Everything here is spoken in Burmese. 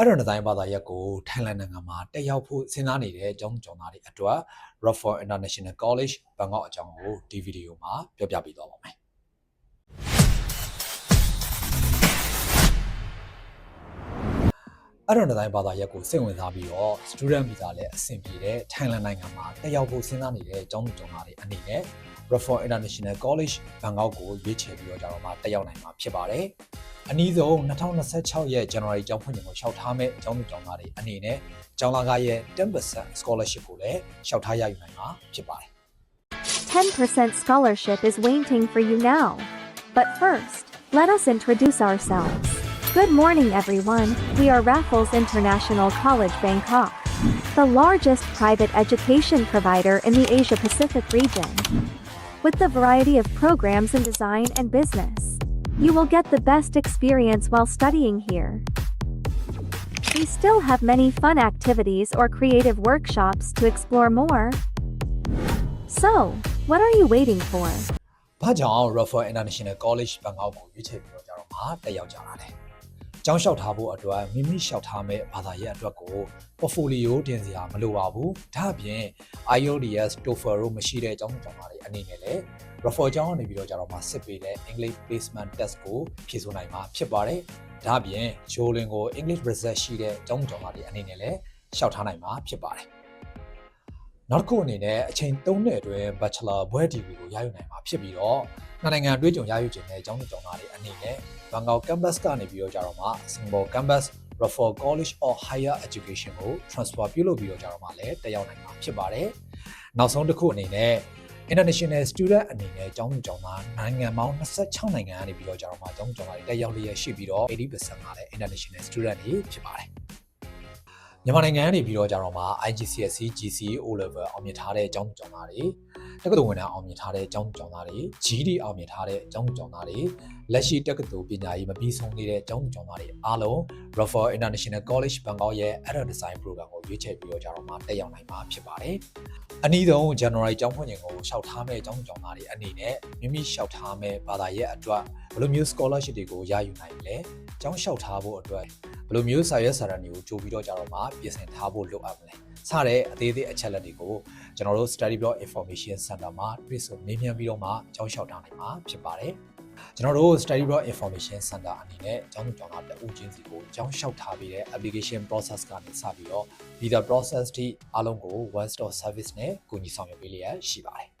အဲ့တော့ဒီဇိုင်းဘာသာရပ်ကိုထိုင်းလန်နိုင်ငံမှာတက်ရောက်ဖို့စဉ်းစားနေတဲ့အကြောင်းကြောင့်သားတွေအတွက် Raffle International College ဘန်ကောက်အကြောင်းကိုဒီဗီဒီယိုမှာပြောပြပေးသွားပါမယ်အဲ့တော့ဒီဇိုင်းဘာသာရပ်ကိုစိတ်ဝင်စားပြီးတော့ student visa လည်းအဆင်ပြေတဲ့ထိုင်းလန်နိုင်ငံမှာတက်ရောက်ဖို့စဉ်းစားနေတဲ့အကြောင်းကြောင့်သားတွေအနေနဲ့ Raffle International College ဘန်ကောက်ကိုရွေးချယ်ပြီးတော့ကြတော့မှတက်ရောက်နိုင်မှာဖြစ်ပါတယ်။ အနည်းဆုံး2026ရဲ့ January ကျောင်းဖွင့်ချိန်ကိုလျှောက်ထားမဲ့ကျောင်းသူကျောင်းသားတွေအနေနဲ့ကျောင်းလာကရဲ့10% scholarship ကိုလည်းလျှောက်ထားရယူနိုင်မှာဖြစ်ပါတယ် 10% scholarship is waiting for you now. But first, let us introduce ourselves. Good morning, everyone. We are Raffles International College Bangkok, the largest private education provider in the Asia Pacific region. With the variety of programs in design and business, you will get the best experience while studying here. We still have many fun activities or creative workshops to explore more. So, what are you waiting for? ။ဘာကြောင့် Raffle International College ဘန်ကောက်ကိုရွေးချယ်ပြီးတော့ကြတော့မှတက်ရောက်ကြတာလဲ။ ကျောင်းလျှောက်ထားဖို့အတွက်မိမိလျှောက်ထားမဲ့ဘာသာရပ်အတွက်ကို portfolio တင်စရာမလိုပါဘူး။ဒါ့အပြင် IELTS TOEFL တို့မရှိတဲ့ကျောင်းသူကျောင်းသားတွေအနေနဲ့လည်း Raffle ကျောင်းကနေပြီးတော့ကြတော့မှစစ်ပေးတဲ့ English Placement Test ကိုဖြေဆိုနိုင်မှာဖြစ်ပါတယ်။ဒါ့အပြင် Jolin ကို English Result ရှိတဲ့ကျောင်းသူကျောင်းသားတွေအနေနဲ့လည်းလျှောက်ထားနိုင်မှာဖြစ်ပါတယ်။ နောက်တစ်ခုအနေနဲ့အချိန်3နှစ်အတွင်း Bachelor ဘွဲ့ဒီဂရီကိုရယူနိုင်မှာဖြစ်ပြီးတော့နှစ်နိုင်ငံအတွင်းကြုံရယူခြင်းတဲ့ကျောင်းသူကျောင်းသားတွေအနေနဲ့ဘန်ကောက် campus ကနေပြီးတော့ကြတော့မှ Singapore campus Raffle College of Higher Education ကို transfer ပြုလုပ်ပြီးတော့ကြတော့မှလည်းတက်ရောက်နိုင်မှာဖြစ်ပါတယ်။နောက်ဆုံးတစ်ခုအနေနဲ့ international student အနေနဲ့ကျောင်းသူကျောင်းသားနိုင်ငံပေါင်း26နိုင်ငံကနေပြီးတော့ကြတော့မှကျောင်းသူကျောင်းသားတွေတက်ရောက်လျက်ရှိပြီးတော့80%ကလည်း international student တွေဖြစ်ပါတယ်။ မြန်မာနိုင်ငံကနေပြီးတော့ကြတော့မှ IGCSE GCE O level အောင်မြင်ထားတဲ့အကြောင်းကျောင်းသားတွေတက္ကသိုလ်ဝင်တန်းအောင်မြင်ထားတဲ့အကြောင်းကျောင်းသားတွေ GD အောင်မြင်ထားတဲ့အကြောင်းကျောင်းသားတွေလက်ရှိတက္ကသိုလ်ပညာရေးမပြီးဆုံးသေးတဲ့အကြောင်းကျောင်းသားတွေအားလုံး Raffle International College Bangkok ရဲ့ Adult Design Program ကိုရွေးချယ်ပြီးတော့ကြတော့မှတက်ရောက်နိုင်မှာဖြစ်ပါတယ်။အနည်းဆုံး January ကျောင်းဖွင့်ချိန်ကိုရှောက်ထားမဲ့အကြောင်းကျောင်းသားတွေအနေနဲ့မိမိရှောက်ထားမဲ့ဘာသာရဲ့အတွက်ဘယ်လိုမျိုး scholarship တွေကိုရယူနိုင်လဲ။ ကျောင်းရှောက်ထားဖို့အတွက်ဘယ်လိုမျိုးစာရွက်စာတမ်းတွေကိုကြိုပြီးတော့ကြတော့မှပြင်ဆင်ထားဖို့လိုအပ်မလဲစတဲ့အသေးသေးအချက်လက်တွေကိုကျွန်တော်တို့ Study Block Information Center မှာတွေ့ဆုံမေးမြန်းပြီးတော့မှကျောင်းလျှောက်ထားနိုင်မှာဖြစ်ပါတယ်ကျွန်တော်တို့ Study Block Information Center အနေနဲ့ကျောင်းသူကျောင်းသားတဦးချင်းစီကိုကျောင်းလျှောက်ထားပြီးတဲ့ application process ကနေစပြီးတော့ visa process ထိအားလုံးကို one stop service နဲ့ကူညီဆောင်ရွက်ပေးလျက်ရှိပါတယ်